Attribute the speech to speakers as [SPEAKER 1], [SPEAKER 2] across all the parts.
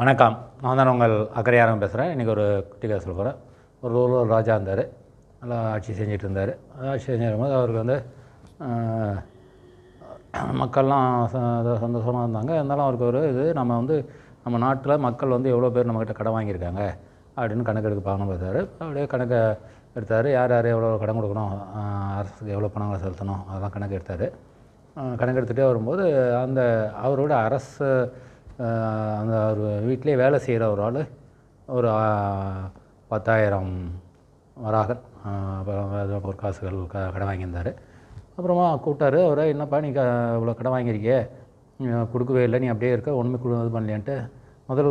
[SPEAKER 1] வணக்கம். நான் தான் உங்கள் அக்கறையாரம் பேசுகிறேன் இன்றைக்கி ஒரு குட்டி கதை சொல்ல போகிறேன் ஒரு ஊரில் ஒரு ராஜா இருந்தார். நல்லா ஆட்சி செஞ்சுட்டு இருந்தார். ஆட்சி செஞ்சிருக்கும்போது அவருக்கு வந்து மக்கள்லாம் ச- சந்தோஷமாக இருந்தாங்க. இருந்தாலும் அவருக்கு ஒரு இது நம்ம வந்து நம்ம நாட்டில் மக்கள் வந்து எவ்வளோ பேர் நம்மக்கிட்ட கடன் வாங்கியிருக்காங்க அப்படின்னு கணக்கெடுக்க பார்க்கணும் பார்த்தாரு அப்படியே கணக்கை எடுத்தார். யார் யார் எவ்வளோ கடன் கொடுக்கணும் அரசுக்கு எவ்வளோ பணங்களை செலுத்தணும் அதெல்லாம் கணக்கு எடுத்தார். கணக்கு எடுத்துகிட்டே வரும்போது அந்த அவரோட அரசு அந்த அவர் வீட்டிலே வேலை செய்கிற ஒரு ஆள் ஒரு பத்தாயிரம் வராகன் அப்புறம் ஒரு காசுகள் க கடன் வாங்கியிருந்தார். அப்புறமா கூப்பிட்டாரு அவரை என்னப்பா நீ க இவ்வளோ கடன் வாங்கியிருக்கியே? கொடுக்கவே இல்லை நீ அப்படியே இருக்க ஒன்றுமே கொடு இது பண்ணலையான்ட்டு. முதல்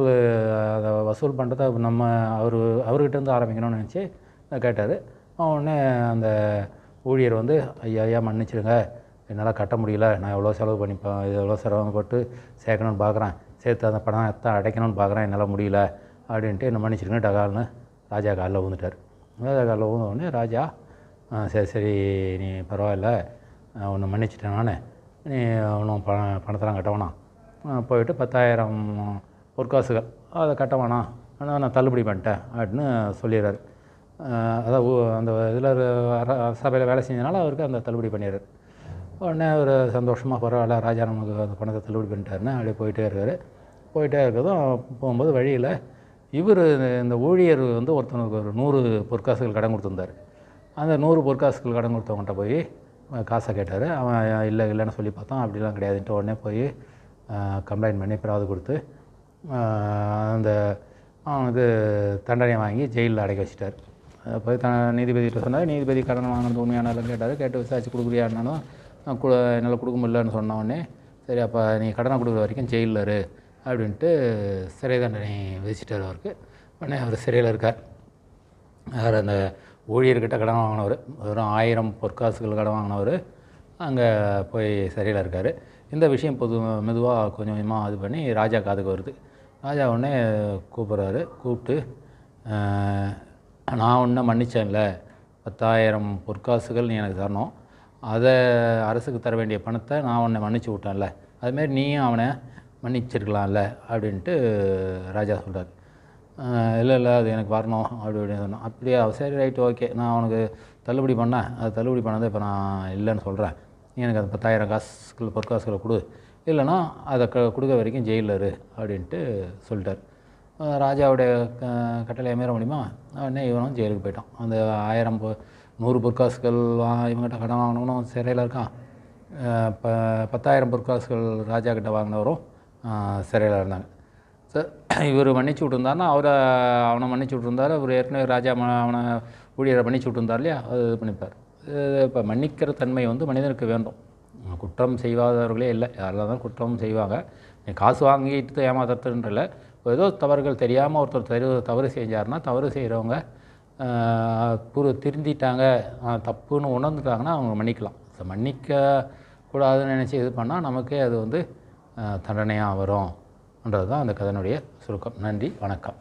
[SPEAKER 1] அதை வசூல் பண்ணுறத நம்ம அவர் அவர்கிட்டேருந்து ஆரம்பிக்கணும்னு நினச்சி கேட்டார். உடனே அந்த ஊழியர் வந்து ஐயா ஐயா மன்னிச்சிடுங்க. என்னால் கட்ட முடியல. நான் எவ்வளோ செலவு பண்ணிப்பேன் இது எவ்வளோ சிரமப்பட்டு சேர்க்கணும்னு பார்க்குறேன் சேர்த்து அந்த பணம் எத்தான் அடைக்கணும்னு பார்க்குறேன் என்னால் முடியல அப்படின்ட்டு என்ன மன்னிச்சிடுங்க டகால்னு ராஜா காலில் ஊந்துட்டார் ராஜா காலில் ஊந்த ராஜா சரி சரி நீ பரவாயில்ல உன்னை மன்னிச்சிட்டேன் நான். நீ ஒன்றும் பண பணத்தெல்லாம் கட்ட வேணாம். போயிட்டு பத்தாயிரம் பொற்காசுகள் அதை கட்ட வேணாம் ஆனால் நான் தள்ளுபடி பண்ணிட்டேன் அப்படின்னு சொல்லிடுறாரு. அதான் அந்த இதில் சபையில் வேலை செஞ்சதுனால அவருக்கு அந்த தள்ளுபடி பண்ணிடுறாரு. உடனே அவர் சந்தோஷமாக பரவாயில்ல ராஜா நமக்கு அந்த பணத்தை தள்ளுபடி பண்ணிட்டாருன்னு அப்படியே போயிட்டே இருக்காரு. போயிட்டே இருக்கதும் போகும்போது வழியில் இவர் இந்த ஊழியர் வந்து ஒருத்தனுக்கு ஒரு நூறு பொற்காசுகள் கடன் கொடுத்துருந்தார். அந்த நூறு பொற்காசுகள் கடன் கொடுத்தவங்கள்ட்ட போய் காசை கேட்டார். அவன் இல்லை இல்லைன்னு சொல்லி பார்த்தான். அப்படிலாம் கிடையாதுன்ட்டு உடனே போய் கம்ப்ளைண்ட் பண்ணி பிராது கொடுத்து அந்த அவனுக்கு தண்டனை வாங்கி ஜெயிலில் அடைக்க வச்சிட்டார். போய் த நீதிபதிகிட்ட சொன்னார். நீதிபதி கடன் வாங்கினது உண்மையான கேட்டார். கேட்டு விசாரிச்சு கொடுக்குறியான்னாலும் என்னால் கொடுக்க முடியலன்னு சொன்ன உடனே சரி அப்போ நீ கடனை கொடுக்குற வரைக்கும் ஜெயிலில் இரு அப்படின்ட்டு சிறை தண்டனை விதிச்சிட்டார் அவருக்கு. உடனே அவர் சிறையில் இருக்கார். அவர் அந்த ஊழியர்கிட்ட கடன் வாங்கினவர். வெறும் ஆயிரம் பொற்காசுகள் கடன் வாங்கினவர். அங்கே போய் சிறையில் இருக்கார். இந்த விஷயம் பொது மெதுவாக கொஞ்சம் கொஞ்சமாக இது பண்ணி ராஜா காதுக்கு வருது. ராஜா உடனே கூப்பிட்றாரு. கூப்பிட்டு நான் ஒன்றும் மன்னிச்சேன்ல. பத்தாயிரம் பொற்காசுகள் நீ எனக்கு தரணும். அதை அரசுக்கு தர வேண்டிய பணத்தை நான் உன்னை மன்னிச்சு விட்டேன்ல. அதுமாரி நீயும் அவனை மன்னிச்சிருக்கலாம்ல அப்படின்ட்டு ராஜா சொல்கிறார் இல்லை இல்லை அது எனக்கு வரணும் அப்படி அப்படின்னு சொன்னோம் அப்படியா சரி ரைட்டு ஓகே நான் அவனுக்கு தள்ளுபடி பண்ணேன். அது தள்ளுபடி பண்ணதை இப்போ நான் இல்லைன்னு சொல்கிறேன் நீ எனக்கு அந்த பத்தாயிரம் காசுகள் பொற்காசுகளை கொடு. இல்லைன்னா அதை க கொடுக்க வரைக்கும் ஜெயிலில் இரு அப்படின்ட்டு சொல்லிட்டார். ராஜாவுடைய க- கட்டளையை மீற முடியுமா? உடனே இவனும் ஜெயிலுக்கு போயிட்டான். அந்த ஆயிரம் போ நூறு பொற்காசுகள் வா இவங்ககிட்ட கடன் வாங்கினவனும் சிறையில் இருக்கான். ப பத்தாயிரம் பொற்காசுகள் ராஜா கிட்ட வாங்கினவரும் சிறையில் இருந்தாங்க. சார் இவர் மன்னிச்சு விட்டுருந்தாருன்னா அவரை அவனை மன்னிச்சு விட்டுருந்தாரு. அவர் ஏற்கனவே ராஜா அவனை ஊழியரை மன்னிச்சு விட்டுருந்தார் இல்லையா? அது இது பண்ணிப்பார். இப்போ மன்னிக்கிற தன்மை வந்து மனிதனுக்கு வேண்டும். குற்றம் செய்வாதவர்களே இல்லை. யாரெல்லாம் தான் குற்றம் செய்வாங்க. நீ காசு வாங்கிட்டு ஏமாத்துறதுன்றல இப்போ ஏதோ தவறுகள் தெரியாமல் ஒருத்தர் தரு தவறு செஞ்சாருன்னா தவறு செய்கிறவங்க புரு திருந்திட்டாங்க தப்புன்னு உணர்ந்துட்டாங்கன்னா அவங்க மன்னிக்கலாம். அதை மன்னிக்க கூடாதுன்னு நினச்சி இது பண்ணால் நமக்கே அது வந்து தண்டனையாக வரும்ன்றது தான் அந்த கதனுடைய சுருக்கம். நன்றி வணக்கம்.